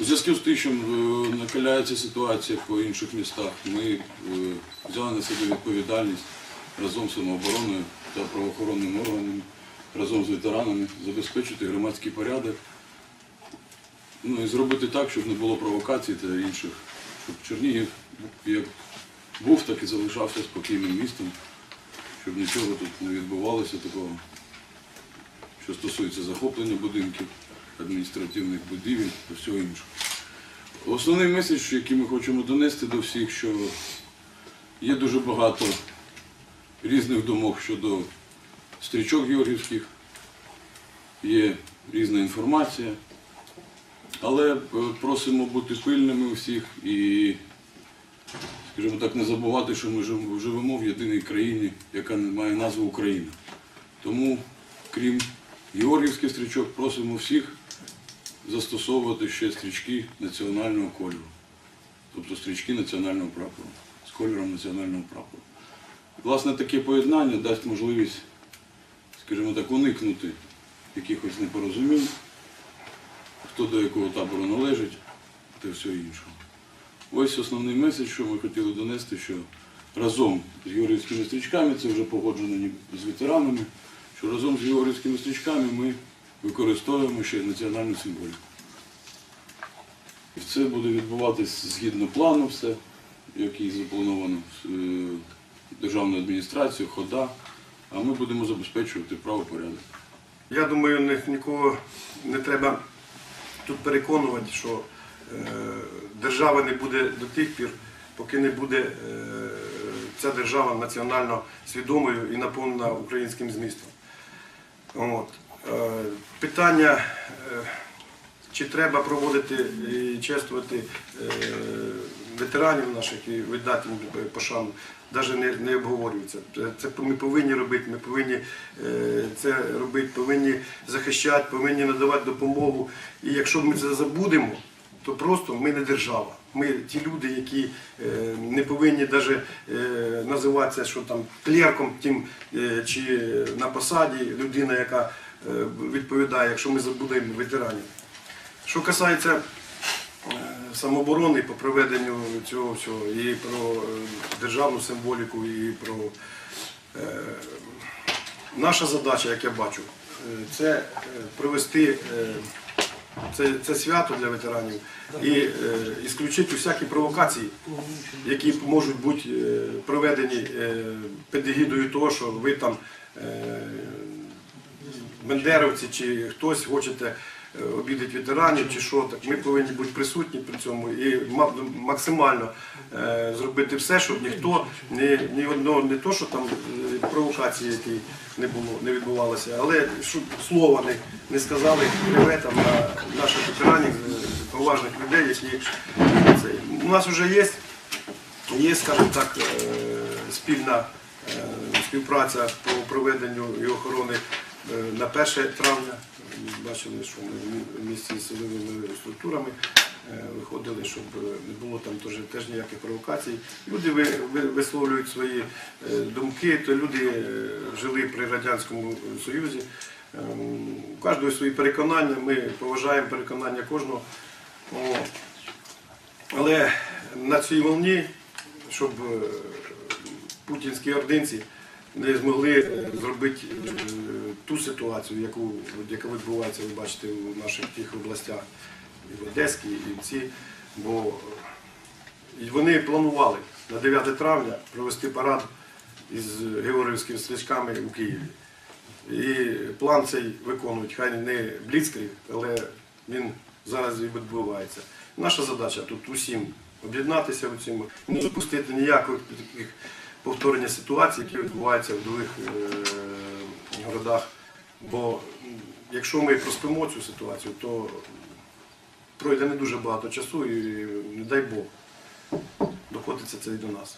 У зв'язку з тим, що е, накаляється ситуація по інших містах, ми е, взяли на себе відповідальність разом з самообороною та правоохоронними органами, разом з ветеранами забезпечити громадський порядок, ну і зробити так, щоб не було провокацій та інших, щоб Чернігів як був, так і залишався спокійним містом, щоб нічого тут не відбувалося такого, що стосується захоплення будинків, адміністративних будівель та всього іншого. Основний меседж, який ми хочемо донести до всіх, що є дуже багато різних думок щодо стрічок георгівських, є різна інформація, але е, просимо бути пильними у всіх і, скажімо так, не забувати, що ми живемо в єдиній країні, яка має назву Україна. Тому, крім георгівських стрічок, просимо всіх застосовувати ще стрічки національного кольору, тобто стрічки національного прапору з кольором національного прапору. Власне, таке поєднання дасть можливість, скажімо так, уникнути якихось непорозумінь, хто до якого табору належить та всього іншого. Ось основний меседж, що ми хотіли донести, що разом з георгіївськими стрічками, це вже погоджено з ветеранами, що разом з георгіївськими стрічками ми використовуємо ще національну символіку. Це буде відбуватись згідно плану все, який заплановано е, державною адміністрацією, хода, а ми будемо забезпечувати правопорядок. Я думаю, нікого не треба тут переконувати, що е, держава не буде до тих пір, поки не буде е, ця держава національно свідомою і наповнена українським змістом. Е, питання, е, чи треба проводити і чествувати е, ветеранів наших і видати їм пошану, навіть не, не обговорюється. Це, ми повинні робити, ми повинні це робити, повинні захищати, повинні надавати допомогу. І якщо ми це забудемо, то просто ми не держава. Ми ті люди, які не повинні навіть називатися, що там клерком тим чи на посаді людина, яка відповідає, якщо ми забудемо ветеранів. Що касається е, самооборони по проведенню цього всього, і про е, державну символіку, і про е, наша задача, як я бачу, е, це е, провести е, це, це свято для ветеранів і е, ісключити всякі провокації, які можуть бути е, проведені е, під егідою того, що ви там е, бендеровці чи хтось хочете е, обідати ветеранів чи що, так ми повинні бути присутні при цьому і максимально е, зробити все, щоб ніхто ні, ні одного, не то, що там е, провокації, які не було, не відбувалося, але щоб слова не, не сказали креветам на наших ветеранів, поважних людей, які це. У нас вже є, є, скажімо так, спільна співпраця по проведенню і охорони на 1 травня. Бачили, що ми в місті з силовими структурами е, виходили, щоб е, не було там теж, ніяких провокацій. Люди ви- ви- висловлюють свої е, думки, то люди е, жили при Радянському Союзі. У кожного свої переконання, ми поважаємо переконання кожного. Але на цій волні, щоб е, путінські ординці не змогли зробити е, ту ситуацію, яку, яка відбувається, ви бачите, у наших тих областях, і в Одеській, і в ці, бо е, вони планували на 9 травня провести парад із георгіївськими стрічками у Києві. І план цей виконують, хай не бліцкріг, але він зараз і відбувається. Наша задача тут усім об'єднатися у цьому, не допустити ніяких таких повторення ситуацій, які відбуваються в других е, городах. Бо якщо ми проспимо цю ситуацію, то пройде не дуже багато часу і не дай Бог, доходиться це і до нас.